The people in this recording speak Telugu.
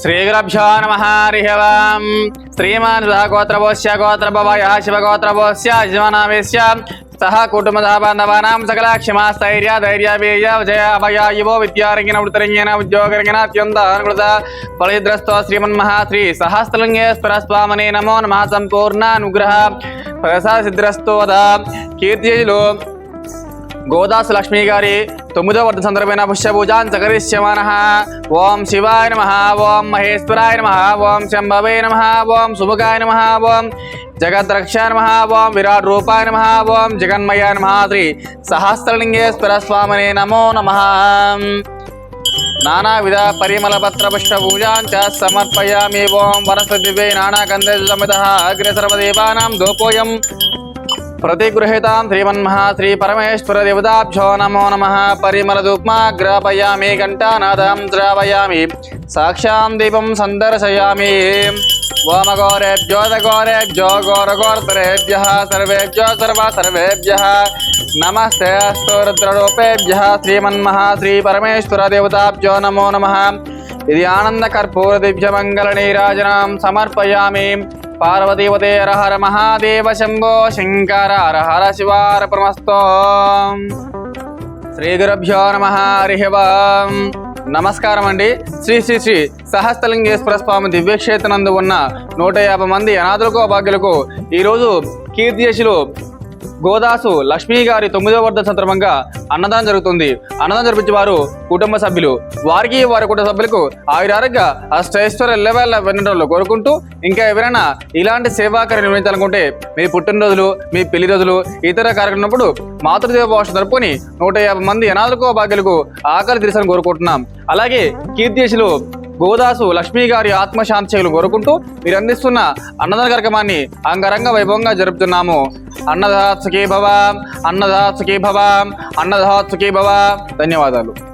శ్రీగురభ్యో నమ హరి శ్రీమాన్ గోత్రభోస్య గోత్రభవయ శివగోత్రభోస్య శివనామేశ్య సహ కుటుంబ బాంధవానాం సకల క్షమా స్థైర్య ధైర్య వీర్య విజయ అభయ యువో విద్యారంగిన వృత్తరంగిన ఉద్యోగరంగిన అత్యంత అనుకృత ఫలిద్రస్తో శ్రీమన్మహా శ్రీ సహస్రలింగేశ్వర స్వామనే నమో నమ సంపూర్ణ అనుగ్రహ ప్రసాద సిద్ధ్రస్తోద కీర్తిలో గోదాస్ లక్ష్మి గారి తొమ్మిదో వర్ధ సందర్భమైన పుష్యపూజాన్ సకరిష్యమాన ఓం శివాయ నమ. ఓం మహేశ్వరాయ నమ. ఓం శంభవే నమ. ఓం సుముఖాయ నమ. ఓం జగద్రక్షా నమ. ఓం విరాట్ రూపాయ నమ. ఓం జగన్మయ నమ. శ్రీ సహస్రలింగేశ్వర స్వామిని నమో నమ. నానావిధ పరిమళ పత్ర పుష్ప పూజాం చ సమర్పయామి. ఓం వనస్పతి నానాగంధ సమిత. అగ్రసర్వదేవానాం దోపోయం प्रतिगृहीतां श्रीमन्मः श्रीपरमेश्वरदेवताभ्यो नमो नमः। परिमलदुग्मा ग्रापयामि घण्टानादां श्रावयामि साक्षां दीपं गौरेभ्यो ओमगौरेभ्यो दगौरेभ्यो सर्वेभ्यो सर्वा सर्वेभ्यः नमस्ते अस्तु रुद्ररूपेभ्यः। श्रीमन्मः नमो नम। यदि आनन्दकर्पूरदिभ्यमङ्गलनीराजनां समर्पयामि। పార్వతీపతే హర మహాదేవ శంభో శంకర హర హర శివార ప్రమస్తో. శ్రీ గురుభ్యో నమ హరి నమస్కారం అండి. శ్రీ శ్రీ శ్రీ సహస్రలింగేశ్వర స్వామి దివ్యక్షేత్రనందు ఉన్న నూట యాభై మంది అనాథులకు అభాగ్యులకు ఈరోజు కీర్తిశిలో గోదాసు లక్ష్మీ గారి తొమ్మిదో వర్ధ సందర్భంగా అన్నదానం జరుగుతుంది. అన్నదానం జరిపించే వారు కుటుంబ సభ్యులు. వారికి వారి కుటుంబ సభ్యులకు ఆయురారోగ్య అష్టైశ్వర్య లెవెల్ వినడంలో కోరుకుంటూ ఇంకా ఎవరైనా ఇలాంటి సేవాకార్యం నిర్వహించాలనుకుంటే మీ పుట్టినరోజులు మీ పెళ్ళి రోజులు ఇతర కార్యక్రమప్పుడు మాతృదేవ భాష జరుపుకొని నూట యాభై మంది అనాథులకు భాగ్యులకు ఆకలి తీర్చాలని కోరుకుంటున్నాం. అలాగే కీర్తిశులు గోదాసు లక్ష్మీ గారి ఆత్మశాంతిలు కోరుకుంటూ మీరు అందిస్తున్న అన్నదాన కార్యక్రమాన్ని అంగరంగ వైభవంగా జరుపుతున్నాము. అన్నదాత్సుకీ భవ అన్నదాత్సుకీ భవ అన్నదాత్సుకీ భవ. ధన్యవాదాలు.